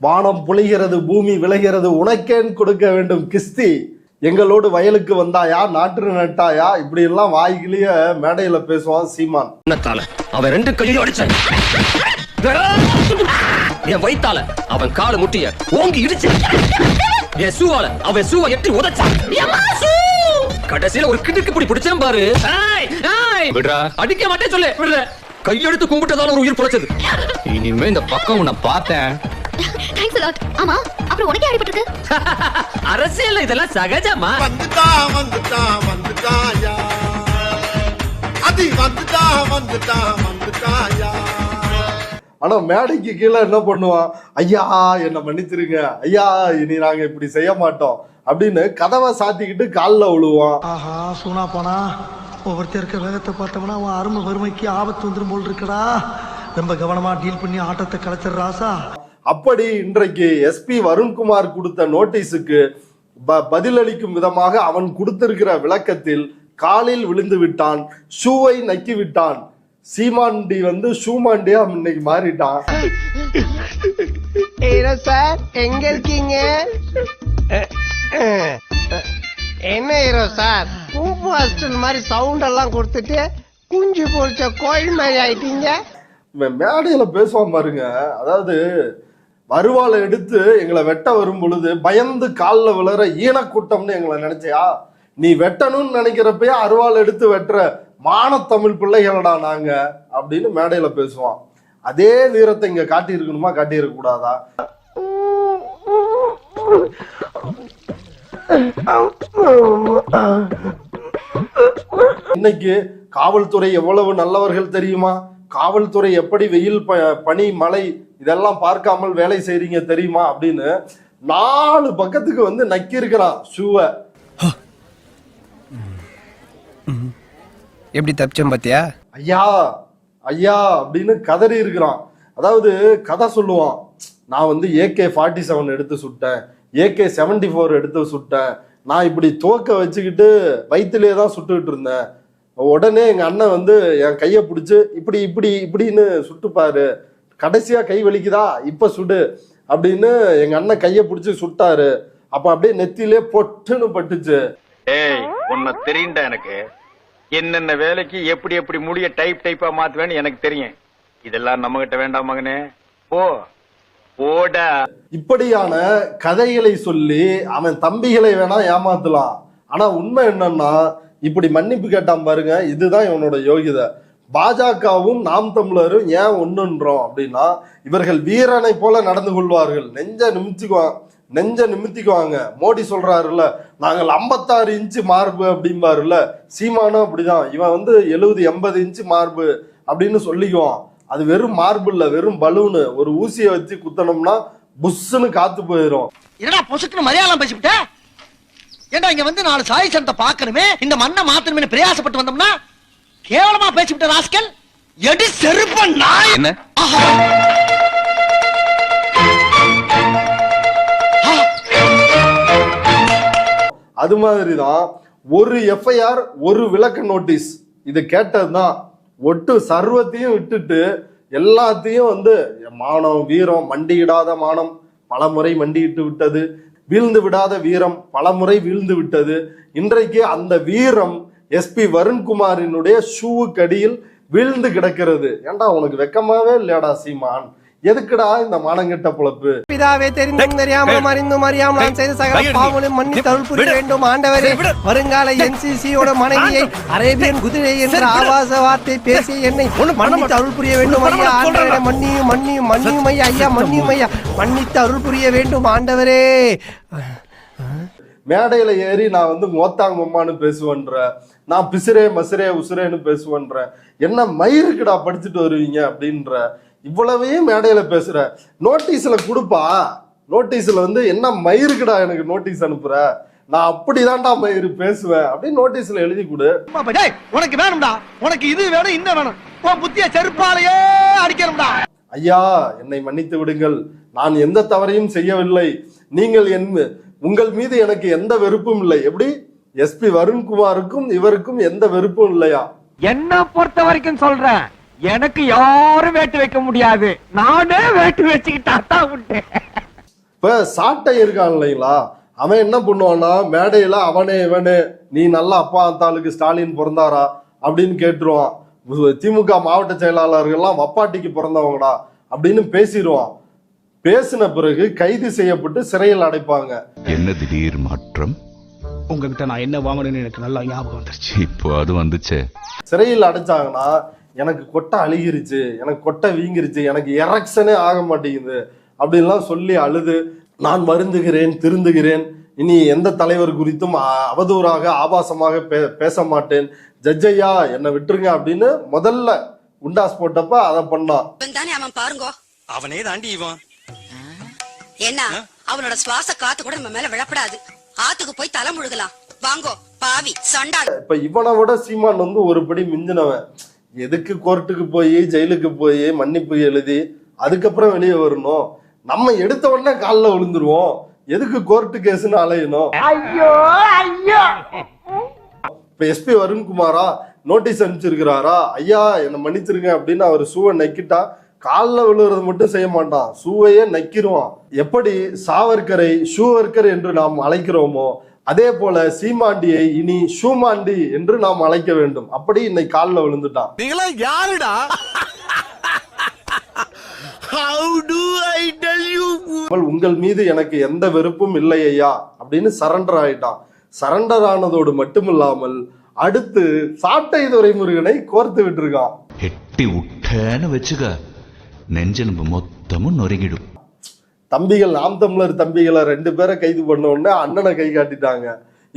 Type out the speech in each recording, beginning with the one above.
வானம் புலிகிறது பூமி விளைகிறது உனக்கேன் கொடுக்க வேண்டும் கிஸ்தி. எங்களோடு வயலுக்கு வந்தாயா நாற்று நட்டாயா? இப்படி எல்லாம் வாய்கிலேயே மேடையில பேசுவான் சீமான். அவன் ரெண்டு கையும் அடிச்சான். என் வயித்தால அவன் காலை முட்டிய ஓங்கி இடிச்சு. என் சூவால அவன் சூவை எட்டி உதைச்சான்! கடைசியில ஒரு கிடுக்கு பிடி பிடிச்சேன் பாரு. ஏய், ஏய், விடுறா. அடிக்க மாட்டேன் சொல்லு. விடுற. கையெடுத்து கும்பிட்டதால ஒரு உயிர் பிழைச்சது. இனிமே இந்த பக்கம் உன்னை பார்த்தேன். தேங்க்ஸ் லாட் ஆமா அப்புறம் உனக்கே அடிபட்டிருக்கு அரசியல் இதெல்லாம் சகஜமா? வந்துட்டா வந்துட்டா வந்துட்டாயா? அதி வந்துட்டா வந்துட்டா வந்துட்டாயா? ஆனா மேடைக்கு கீழே என்ன பண்ணுவான்? ஐயா என்ன மன்னிச்சிருங்க. ஐயா இனி நாங்க இப்படி செய்ய மாட்டோம். அப்படின்னு கதவை சாத்திக்கிட்டு காலில் விழுவான் ஆஹா சூனா போனா ஒவ்வொருத்தர் இருக்க வேகத்தை பார்த்தோம்னா அவன் அருமை வறுமைக்கு ஆபத்து வந்துரும் போல் இருக்கடா. ரொம்ப கவனமா டீல் பண்ணி ஆட்டத்தை கலைச்சிடுற ராசா. அப்படி இன்றைக்கு எஸ்பி வருண்குமார் கொடுத்த நோட்டீஸுக்கு ப- பதிலளிக்கும் விதமாக அவன் கொடுத்திருக்கிற விளக்கத்தில் காலில் விழுந்து விட்டான் ஷூவை நக்கி விட்டான். சீமாண்டி வந்து ஷூமாண்டியா இன்னைக்கு மாறிட்டான். சார் எங்க இருக்கீங்க. என்ன ஹீரோ சார் ஹாஸ்டல் மாதிரி சவுண்ட் எல்லாம் கொடுத்துட்டு குஞ்சு பொரிச்ச கோயில் மாதிரி ஆயிட்டீங்க. மேடையில பேசுவான் பாருங்க. அதாவது வருவாளை எடுத்து எங்களை வெட்ட வரும் பொழுது பயந்து காலில் விழற ஈனக்கூட்டம்னு எங்களை நினைச்சியா? நீ வெட்டணும்னு நினைக்கிறப்பயே அருவாள் எடுத்து வெட்டுற மானத்தமிழ் பிள்ளைகளடா நாங்க அப்படின்னு மேடையில பேசுவான். அதே வீரத்தை இங்க காட்டியிருக்கணுமா? காட்டியிருக்க கூடாதா இன்னைக்கு காவல்துறை எவ்வளவு நல்லவர்கள் தெரியுமா? காவல்துறை எப்படி வெயில் ப- பனி மழை இதெல்லாம் பார்க்காமல் வேலை செய்றீங்க தெரியுமா அப்படின்னு நாலு பக்கத்துக்கு வந்து நக்கி இருக்கிறான் ஷூவை எப்படி தப்பிச்சோம் பாத்தியா? ஐயா ஐயா அப்படின்னு கதறி இருக்கிறான். அதாவது கதை சொல்லுவான். நான் வந்து ஏகே ஃபார்ட்டி செவன் எடுத்து சுட்டேன். ஏகே செவன்டி ஃபோர் எடுத்து சுட்டேன். நான் இப்படி தோக்க வச்சுக்கிட்டு வயிற்றுலேயே தான் சுட்டுக்கிட்டு இருந்தேன். உடனே எங்க அண்ணன் வந்து என் கையை பிடிச்சி இப்படி இப்படி இப்படின்னு சுட்டுப்பாரு. கடைசியா கை வலிக்குதா? இப்ப சுடு. அப்படின்னு எங்க அண்ணன் கையை பிடிச்சி சுட்டாரு. அப்ப அப்படியே நெத்திலே பொட்டுன்னு பட்டுச்சு. ஏய் உன்னை தெரியும்டா எனக்கு. என்னென்ன வேலைக்கு எப்படி எப்படி முடிய டைப் டைப்பா மாத்துவேன்னு எனக்கு தெரியும். இதெல்லாம் நம்ம கிட்ட வேண்டாம் மகனே. போ. போடா. இப்படியான கதைகளை சொல்லி அவன் தம்பிகளை வேணா ஏமாத்தலாம். ஆனா உண்மை என்னன்னா இப்படி மன்னிப்பு கேட்டான் பாருங்க இதுதான் இவனோட யோகிதை. பாஜகவும் நாம் தமிழரும் ஏன் ஒண்ணுன்றோம் அப்படின்னா இவர்கள் வீரனை போல நடந்து கொள்வார்கள். நெஞ்ச நிமித்திக்குவாங்க நெஞ்ச நிமித்திக்குவாங்க. மோடி சொல்றாருல்ல நாங்கள் 56 இன்ச்சு மார்பு அப்படிம்பாருல்ல. சீமானும் அப்படிதான். இவன் வந்து எழுபது எண்பது இன்ச்சு மார்பு அப்படின்னு சொல்லிக்குவான். அது வெறும் மார்பு இல்ல வெறும் பலூனு. ஒரு ஊசியை வச்சு குத்தனோம்னா புஷ்ஷுன்னு காத்து போயிடும் என்னடா பொசுக்குன்னு மலையாளம் ஏண்டா இங்க வந்து நாலு சாய் சனத்தை பார்க்கணுமே? இந்த மண்ணை மாத்தணுமே பிரயாசப்பட்டு வந்தோம்னா கேவலமா பேசிவிட்ட ராஸ்கல் எடி செருப்ப நாய். என்ன. அது மாதிரி தான் ஒரு எஃப்ஐஆர் ஒரு விளக்க நோட்டீஸ். இது கேட்டதுதான் ஒட்டு சர்வத்தையும் விட்டுட்டு எல்லாத்தையும் வந்து மானம் வீரம் மண்டியிடாத மானம் பலமுறை மண்டியிட்டு விட்டது. வீழ்ந்து விடாத வீரம் பலமுறை வீழ்ந்து விட்டது. இன்றைக்கு அந்த வீரம் எஸ்பி வருண்குமாரினுடைய ஷூவுக்கு அடியில் வீழ்ந்து கிடக்கிறது. ஏண்டா உனக்கு வெக்கமாவே இல்லையாடா சீமான்? எதுக்குடா இந்த மானங்கெட்ட பொழப்பு? பிதாவே தெரிந்தும் தெரியாமலும் அறிந்தும் அறியாமல் நான் செய்த சகல பாவங்களும் மன்னித்து அருள் புரிய வேண்டும் ஆண்டவரே. வருங்கால என்சிசியோட மனைவியை அரேபியன் குதிரை என்ற ஆபாச வார்த்தை பேசி என்னை மன்னித்து அருள் புரிய வேண்டும் ஐயா. ஆண்டவரே மன்னியும் மன்னியும் மன்னியும் ஐயா ஐயா மன்னியும் ஐயா. மன்னித்து அருள் புரிய வேண்டும் ஆண்டவரே. மேடையில ஏறி நான் வந்து மோத்தாங் மம்மான்னு பேசுவேன்ற நான் பிசிரே மசிரே உசுரேன்னு பேசுவேன்ற என்ன மயிருக்குடா படிச்சுட்டு வருவீங்க அப்படின்ற இவ்வளவையும் மேடையில பேசுற. நோட்டீஸ்ல கொடுப்பா. நோட்டீஸ்ல வந்து என்ன மயிருக்குடா எனக்கு நோட்டீஸ் அனுப்புற? நான் அப்படிதான்டா மயிறு பேசுவேன். அப்படின்னு நோட்டீஸ்ல எழுதி கொடு. உனக்கு வேணும்டா. உனக்கு இது வேணும் இந்த வேணும். உன் புத்திய செருப்பாலேயே அடிக்கணும்டா. ஐயா என்னை மன்னித்து விடுங்கள். நான் எந்த தவறையும் செய்யவில்லை. நீங்கள் என் உங்கள் மீது எனக்கு எந்த வெறுப்பும் இல்லை. எப்படி? எஸ்பி வருண்குமாருக்கும் இவருக்கும் எந்த வெறுப்பும் இல்லையா? என்ன பொறுத்த வரைக்கும் சொல்றேன். எனக்கு யாரும் வேட்டு வைக்க முடியாது. நானே வேட்டு வச்சுக்கிட்டா தான் உண்டு. இப்ப சாட்டை இருக்கான் இல்லைங்களா? அவன் என்ன பண்ணுவான்னா மேடையில அவனே இவனே நீ நல்லா அப்பா அத்தாளுக்கு ஸ்டாலின் பிறந்தாரா? அப்படின்னு கேட்டுருவான். திமுக மாவட்ட செயலாளர்கள்லாம் வப்பாட்டிக்கு பிறந்தவங்கடா? அப்படின்னு பேசிடுவான். பேசின பிறகு கைது செய்யப்பட்டு சிறையில் அடைப்பாங்க. என்ன திடீர் மாற்றம்? உங்ககிட்ட நான் என்ன வாங்கணும்னு எனக்கு நல்லா ஞாபகம் வந்துருச்சு. இப்போ அது வந்துச்சே. சிறையில் அடைச்சாங்கன்னா எனக்கு கொட்டை அழுகிருச்சு எனக்கு கொட்டை வீங்கிருச்சு எனக்கு எரக்ஷனே ஆக மாட்டேங்குது அப்படின்லாம் சொல்லி அழுது நான் வருந்துகிறேன் திருந்துகிறேன். இனி எந்த தலைவர் குறித்தும் அவதூறாக ஆபாசமாக பே- பேச மாட்டேன். ஜட்ஜையா என்னை விட்டுருங்க அப்படின்னு முதல்ல உண்டாஸ் போட்டப்ப அதை பண்ணான் தானே அவன் பாருங்க. அவனே தாண்டி இவன். என்ன? அவனோட சுவாச காத்து கூட நம்ம மேல விழப்படாது. ஆத்துக்கு போய் தலை முழுகலாம். வாங்கோ பாவி சண்டாள் இப்ப இவனை விட சீமான் வந்து ஒரு படி மிஞ்சினவன். எதுக்கு கோர்ட்டுக்கு போய் ஜெயிலுக்கு போய் மன்னிப்பு எழுதி அதுக்கப்புறம் வெளியே வரணும்? நம்ம எடுத்த உடனே காலில் விழுந்துருவோம். எதுக்கு கோர்ட்டு கேஸ்னு அலையணும்? ஐயோ ஐயோ! இப்ப எஸ்பி வருண்குமாரா நோட்டீஸ் அனுப்பிச்சிருக்கிறாரா? ஐயா என்னை மன்னிச்சிருங்க அப்படின்னு அவர் ஷூவை நக்கிட்டா காலில் விழுறது மட்டும் செய்ய மாட்டான். ஷூவையே நக்கிருவான். எப்படி சாவர்கரை ஷூவர்கர் என்று நாம் அழைக்கிறோமோ அதே போல சீமாண்டியை இனி ஷூமாண்டி என்று நாம் அழைக்க வேண்டும். அப்படி இன்னைக்கு காலில் விழுந்துட்டான். நீங்களா யாருடா? How do I tell you "Amal, உங்கள் மீது எனக்கு எந்த வெறுப்பும் இல்லை ஐயா அப்படின்னு சரண்டர் ஆயிட்டான். சரண்டர் ஆனதோடு மட்டுமில்லாமல் அடுத்து சாட்டை துரைமுருகனை கோர்த்து விட்டுருக்கான். எட்டி விட்டேன்னு வச்சுக்க நெஞ்செலும்பு மொத்தமும் நொறுங்கிடும். தம்பிகள் நாம் தமிழர் தம்பிகளை ரெண்டு பேரை கைது பண்ண உடனே அண்ணனை கை காட்டிட்டாங்க.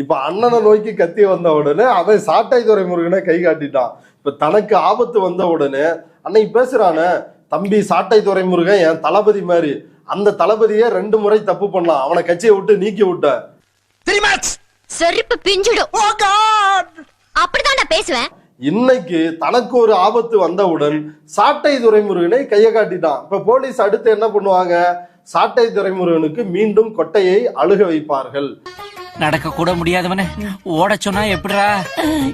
இப்ப அண்ணனை நோக்கி கத்தி வந்த உடனே அவன் சாட்டை துரைமுருகனை கை காட்டிட்டான். இப்ப தனக்கு ஆபத்து வந்த உடனே அன்னைக்கு பேசுறானே தம்பி சாட்டை துரைமுருகன் என் தளபதி மாதிரி அந்த தளபதியே ரெண்டு முறை தப்பு பண்ணலாம் அவனை கட்சியை விட்டு நீக்கி விட்ட. செருப்பு பிஞ்சிடும். காட் அப்படிதான் நான் பேசுவேன். இன்னைக்கு தனக்கு ஒரு ஆபத்து வந்தவுடன் சாட்டை துரைமுருகனை கையை காட்டிட்டான். இப்ப போலீஸ் அடுத்து என்ன பண்ணுவாங்க? சாட்டை துரைமுருகனுக்கு மீண்டும் கொட்டையை அழுக வைப்பார்கள். நடக்க கூட முடியாதவன ஓட சொன்னா எப்படிடா?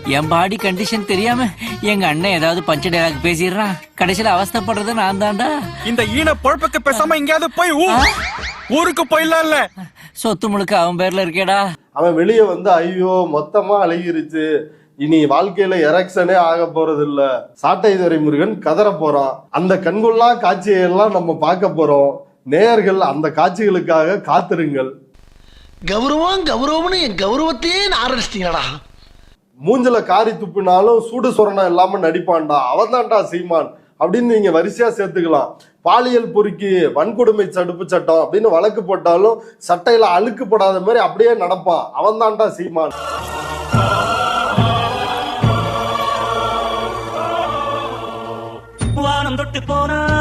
என் பாடி கண்டிஷன் தெரியாம எங்க அண்ணன் ஏதாவது பஞ்ச டைலாக் பேசிடுறான். கடைசியில அவஸ்தைப்படுறது நான் தான்டா. இந்த ஈன பொழப்புக்கு பேசாம எங்கேயாவது போய் ஊ- ஊருக்கு போயிடலாம்ல. சொத்து முழுக்க அவன் பேர்ல இருக்கேடா. அவன் வெளியே வந்து ஐயோ மொத்தமா அழகிருச்சு. இனி வாழ்க்கையில எரக்ஷனே ஆக போறது இல்ல சாட்டை துரைமுருகன் கதற போறான். அந்த கண்கொள்ளா காட்சியை எல்லாம் நம்ம பார்க்க போறோம். நேயர்கள் அந்த காட்சிகளுக்காக காத்திருங்கள். கௌரவம் கௌரவம்னு என் கௌரவத்தையே ஆரம்பிச்சிட்டீங்களா மூஞ்சில காரி துப்பினாலும் சூடு சொரணம் இல்லாம நடிப்பான்டா. அவன்தான்டா சீமான். அப்படின்னு நீங்க வரிசையா சேர்த்துக்கலாம். பாலியல் பொறுக்கி வன்கொடுமை தடுப்பு சட்டம் அப்படின்னு வழக்கு போட்டாலும் சட்டையில அழுக்கு போடாத மாதிரி அப்படியே நடப்பான். அவன்தான்டா சீமான். வானம் தொட்டு போனா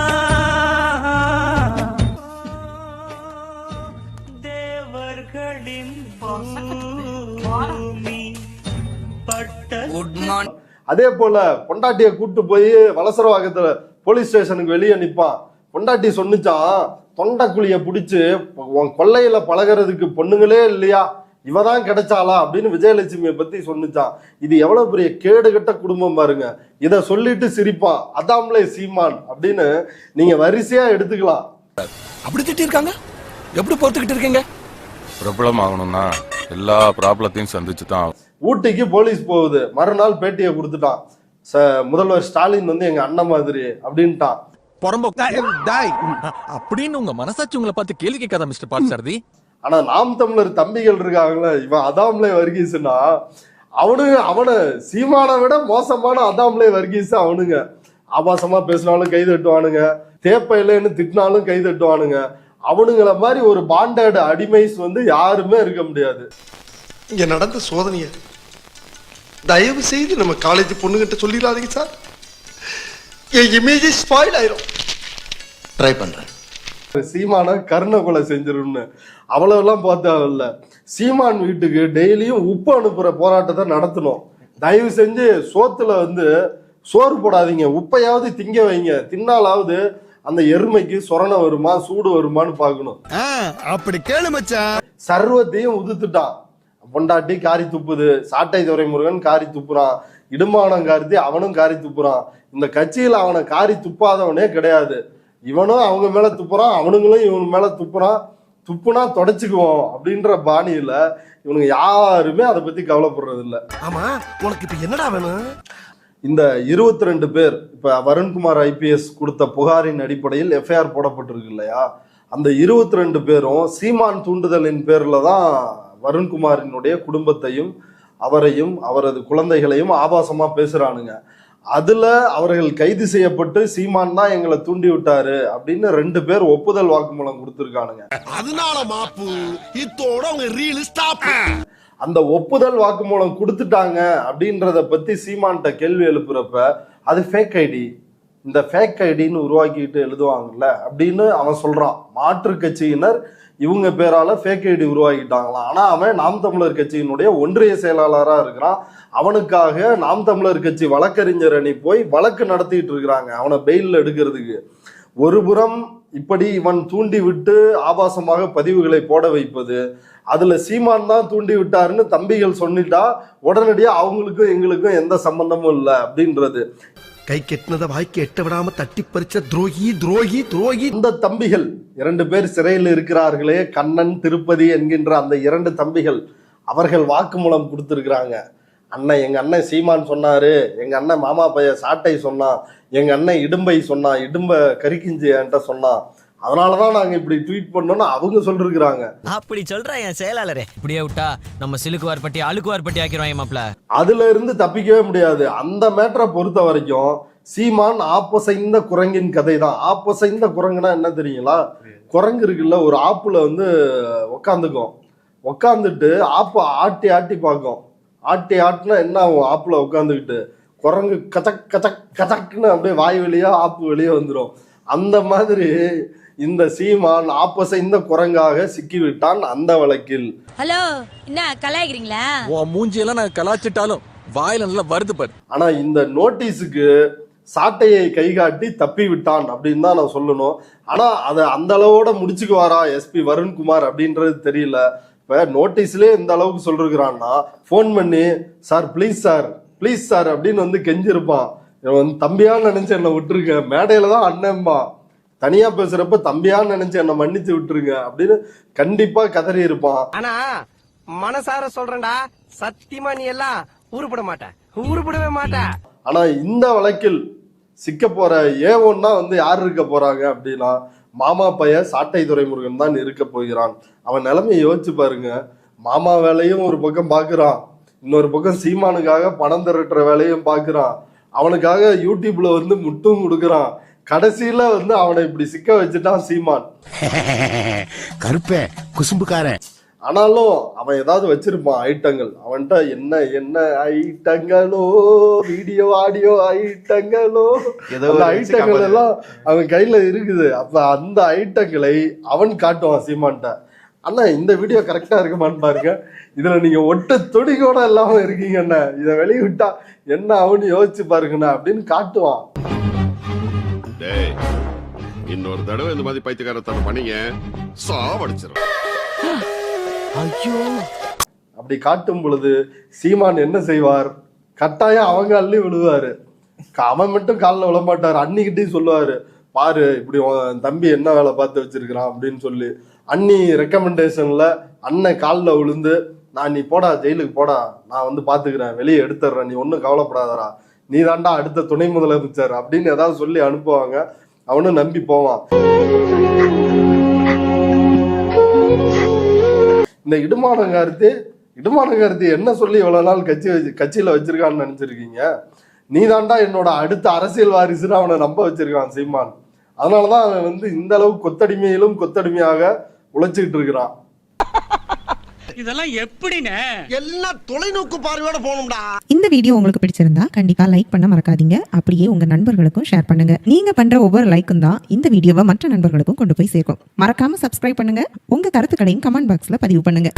அதே போல பொண்டாட்டிய கூட்டு போய் வலசரவாக்கத்துல போலீஸ் ஸ்டேஷனுக்கு வெளியே நிப்பான். பொண்டாட்டி சொன்னுச்சான் தொண்டைக்குழிய பிடிச்சு உன் கொள்ளையில பழகுறதுக்கு பொண்ணுங்களே இல்லையா? இவ தான் கிடைச்சாளா அப்படின்னு விஜயலட்சுமியை பத்தி சொன்னுச்சான். இது எவ்வளவு பெரிய கேடுகட்ட குடும்பம் பாருங்க. இத சொல்லிட்டு சிரிப்பான். அதாம்லே சீமான் அப்படின்னு நீங்க வரிசையா எடுத்துக்கலாம். அப்படி திட்டி இருக்காங்க எப்படி பொறுத்துக்கிட்டு இருக்கீங்க? பிரபலம் ஆகணும்னா எல்லா ப்ராப்ளத்தையும் சந்திச்சு தான் ஊட்டிக்கு போலீஸ் போகுது. மறுநாள் பேட்டியை கொடுத்துட்டான். ச- முதல்வர் ஸ்டாலின் வந்து எங்க அண்ணன் மாதிரி அப்படின்ட்டான். அப்படின்னு உங்க மனசாட்சி உங்களை பார்த்து கேள்வி கேட்காத மிஸ்டர் பாட்சாரதி. ஆனா நாம் தமிழர் தம்பிகள் இருக்காங்கல்ல இவன் அதாம்லே வர்கீஸ்னா அவனுங்க அவனை சீமானை விட மோசமான அதாம்லே வர்கீஸ் அவனுங்க. ஆபாசமா பேசினாலும் கை தட்டுவானுங்க. தேப்பையிலன்னு திட்டினாலும் கை தட்டுவானுங்க. அவனுங்கள மாதிரி ஒரு பாண்டட் அடிமைஸ் வந்து யாருமே இருக்க முடியாது. இங்க நடந்த சோதனைய தயவு செய்து நம்ம காலேஜ் பொண்ணுகிட்ட சொல்லிடாதீங்க சார் என் இமேஜ் ஸ்பாயில் ஆயிரும். ட்ரை பண்றேன். சீமான கர்ண கொலை செஞ்சிரும்னு அவ்வளவுலாம் பார்த்தாவில்ல சீமான் வீட்டுக்கு டெய்லியும் உப்பு அனுப்புற போராட்டத்தை நடத்தணும். தயவு செஞ்சு சோத்துல வந்து சோறு போடாதீங்க. உப்பையாவது திங்க வைங்க. தின்னாலாவது அந்த எருமைக்கு சொரணை வருமா சூடு வருமான்னு பார்க்கணும். அப்படி கேளு மச்சான். சர்வத்தையும் உதுத்துட்டான். பொண்டாட்டி காரி துப்புது சாட்டை துரைமுருகன் காரி துப்புறான் இடுமானம் காரித்தி அவனும் காரி துப்புறான். இந்த கட்சியில அவனை காரி துப்பாதவனே கிடையாது. இவனும் அவங்க மேல துப்புறான் அவனுங்களும் இவன் மேல துப்புறான். துப்புனா தொடச்சுக்குவோம் அப்படின்ற பாணியில இவனுங்க யாருமே அதை பத்தி கவலைப்படுறது இல்ல ஆமா உனக்கு இப்ப என்னடா வேணும்? இந்த இருபத்தி ரெண்டு பேர் இப்ப வருண்குமார் ஐபிஎஸ் கொடுத்த புகாரின் அடிப்படையில் எஃப்ஐஆர் போடப்பட்டிருக்கு இல்லையா? அந்த இருபத்தி ரெண்டு பேரும் சீமான் தூண்டுதலின் பேர்ல தான் வருண்குமாரினுடைய குடும்பத்தையும் அவரையும் அவரது குழந்தைகளையும் ஆபாசமா பேசுறானுங்க. அதுல அவர்கள் கைது செய்யப்பட்டு சீமான் தான் எங்களை தூண்டி விட்டாரு அப்படின்னு ரெண்டு பேர் ஒப்புதல் வாக்குமூலம் கொடுத்திருக்கானுங்க. அதனால மாப்பு இத்தோட உங்க ரீல் ஸ்டாப் அந்த ஒப்புதல் வாக்குமூலம் கொடுத்துட்டாங்க அப்படின்றத பத்தி சீமான்கிட்ட கேள்வி எழுப்புறப்ப அது ஃபேக் ஐடி இந்த ஃபேக் ஐடின்னு உருவாக்கிட்டு எழுதுவாங்கல்ல அப்படின்னு அவன் சொல்றான். மாற்று கட்சியினர் இவங்க பேரால ஃபேக் ஐடி உருவாக்கிட்டாங்களாம். ஆனா அவன் நாம் தமிழர் கட்சியினுடைய ஒன்றிய செயலாளராக இருக்கிறான். அவனுக்காக நாம் தமிழர் கட்சி வழக்கறிஞர் அணி போய் வழக்கு நடத்திட்டு இருக்கிறாங்க அவனை பெயில் எடுக்கிறதுக்கு. ஒரு புறம் இப்படி இவன் தூண்டி விட்டு ஆபாசமாக பதிவுகளை போட வைப்பது அதுல சீமான் தான் தூண்டி விட்டாருன்னு தம்பிகள் சொல்லிட்டா உடனடியா அவங்களுக்கும் எங்களுக்கும் எந்த சம்பந்தமும் இல்லை அப்படின்றது. கை கெட்டினத வாய்க்கு எட்ட விடாம தட்டி பறிச்ச துரோகி துரோகி துரோகி. இந்த தம்பிகள் இரண்டு பேர் சிறையில் இருக்கிறார்களே கண்ணன் திருப்பதி என்கின்ற அந்த இரண்டு தம்பிகள் அவர்கள் வாக்குமூலம் கொடுத்திருக்கிறாங்க. அண்ணன் எங்க அண்ணன் சீமான் சொன்னாரு எங்க அண்ணன் மாமா பைய சாட்டை சொன்னான் எங்க அண்ணன் இடும்பை சொன்னான் இடும்ப கரிக்கிஞ்சி என்கிட்ட சொன்னான். அதனாலதான் நாங்க இப்படி ட்வீட் பண்ணோம்னு அவங்க சொல்லிருக்கிறாங்க. அப்படி சொல்ற என் செயலாளரே. இப்படியே விட்டா நம்ம சிலுக்குவார் பட்டி அழுக்குவார் பட்டி ஆக்கிடுவாங்க மாப்ள. அதுல இருந்து தப்பிக்கவே முடியாது. அந்த மேட்டரை பொறுத்த வரைக்கும் சீமான் ஆப்பசைந்த குரங்கின் கதை தான் ஆப்பசைந்த குரங்குனா என்ன தெரியுங்களா? குரங்கு இருக்குல்ல ஒரு ஆப்புல வந்து உக்காந்துக்கும். உக்காந்துட்டு ஆப்பை ஆட்டி ஆட்டி பார்க்கும். ஆட்டி ஆட்டினா என்ன ஆகும் ஆப்புல உட்காந்துக்கிட்டு குரங்கு கச்சக் கச்சக் கச்சக்னு அப்படியே வாய் வழியா ஆப்பு வெளியே வந்துடும் அந்த மாதிரி இந்த சீமான் ஆப்பசைந்த குரங்காக சிக்கிவிட்டான் அந்த வழக்கில். ஹலோ என்ன கலாய்க்கிறீங்களா? உன் மூஞ்சியெல்லாம் நான் கலாச்சிட்டாலும் வாயில நல்லா வருது பாரு. ஆனா இந்த நோட்டீஸுக்கு சாட்டையை கை காட்டி தப்பி விட்டான் அப்படின்னு தான் நான் சொல்லணும். ஆனா அதை அந்த அளவோட முடிச்சுக்குவாரா எஸ்பி வருண்குமார் அப்படின்றது தெரியல. இப்ப நோட்டீஸ்லயே இந்த அளவுக்கு சொல்லிருக்கிறான்னா ஃபோன் பண்ணி sir please sir please sir அப்படின்னு வந்து கெஞ்சிருப்பான். இவன் வந்து தம்பியா நினைச்சு என்னை விட்டுருங்க மேடையில தான் அண்ணன்பா தனியா பேசுறப்ப தம்பியா நினைச்சு என்னை மன்னிச்சு விட்டுருங்க அப்படின்னு கண்டிப்பா கதறி இருப்பான் ஆனா மனசார சொல்றேன்டா சத்தியமா நீ எல்லாம் உருப்பட மாட்ட. உருப்படவே மாட்ட. ஆனா இந்த வழக்கில் சிக்க போற ஏ ஒன்னா வந்து யார் இருக்க போறாங்க அப்படின்னா மாமா பைய சாட்டை துரைமுருகன் தான் இருக்க போகிறான். அவன் நிலைமையை யோசிச்சு பாருங்க. மாமா வேலையும் ஒரு பக்கம் பாக்குறான். இன்னொரு பக்கம் சீமானுக்காக பணம் திரட்டுற வேலையும் பாக்குறான். அவனுக்காக யூடியூப்ல வந்து முட்டும் கொடுக்குறான். கடைசியில வந்து அவனை இப்படி சிக்க வச்சுட்டான் சீமான். கருப்பே குசும்புக்காரன். ஆனாலும் அவன் ஏதாவது வச்சிருப்பான் ஐட்டங்கள். அவன்கிட்ட என்ன என்ன ஐட்டங்களோ வீடியோ ஆடியோ ஐட்டங்களோ ஐட்டங்கள் எல்லாம் அவன் கையில இருக்குது. அப்ப அந்த ஐட்டங்களை அவன் காட்டுவான் சீமான்ட்ட அண்ணா இந்த வீடியோ கரெக்டா இருக்குமான்னு பாருங்க. இதுல நீங்க ஒட்டு துடி கூட இல்லாம இருக்கீங்கண்ணா இதை வெளியிட்டா என்ன ஆகும்னு யோசிச்சு பாருங்கண்ணா அப்படின்னு காட்டுவான். டேய் இன்னொரு தடவை இந்த மாதிரி பைத்தியக்காரத்தனம் பண்ணீங்க சாவடிச்சிடும் அப்படி காட்டும் பொழுது சீமான் என்ன செய்வார்? கட்டாயம் அவங்க அள்ளி விழுவாரு அவன் மட்டும் காலில் விழ மாட்டார் அன்னிக்கிட்டையும் சொல்லுவாரு. பாரு இப்படி உன் தம்பி என்ன வேலை பார்த்து வச்சிருக்கிறான் அப்படின்னு சொல்லி. அண்ணி ரெக்கமெண்டேஷன்ல அண்ணன் காலில் விழுந்து நான் நீ போடா ஜெயிலுக்கு போடா. நான் வந்து பாத்துக்கிறேன் வெளியே எடுத்துடுறேன். நீ ஒன்றும் கவலைப்படாதடா. நீ தாண்டா அடுத்த துணை முதலமைச்சர் அப்படின்னு ஏதாவது சொல்லி அனுப்புவாங்க. அவனும் நம்பி போவான். இந்த இடுமானங்கார்த்தி இடுமானங்கார்த்தி என்ன சொல்லி இவ்வளவு நாள் கட்சி வச்சு கட்சியில வச்சிருக்கான்னு நினைச்சிருக்கீங்க? நீ தாண்டா என்னோட அடுத்த அரசியல் வாரிசுன்னு அவனை நம்ப வச்சிருக்கான் சீமான். அதனாலதான் அவன் வந்து இந்த அளவு கொத்தடிமையிலும் கொத்தடிமையாக உழைச்சிக்கிட்டு இருக்கிறான். இதெல்லாம் எப்படின்னு? எல்லாம் தொலைநோக்கு பார்வையோட போகணும்டா. இந்த வீடியோ உங்களுக்கு பிடிச்சிருந்தா கண்டிப்பா லைக் பண்ண மறக்காதீங்க. அப்படியே உங்க நண்பர்களுக்கும் ஷேர் பண்ணுங்க. நீங்க பண்ற ஒவ்வொரு லைக்கும் தான் இந்த வீடியோவை மற்ற நண்பர்களுக்கும் கொண்டு போய் சேர்க்கும். மறக்காம சப்ஸ்கிரைப் பண்ணுங்க. உங்க கருத்துக்களையும் கமெண்ட் பாக்ஸ்ல பதிவு பண்ணுங்க.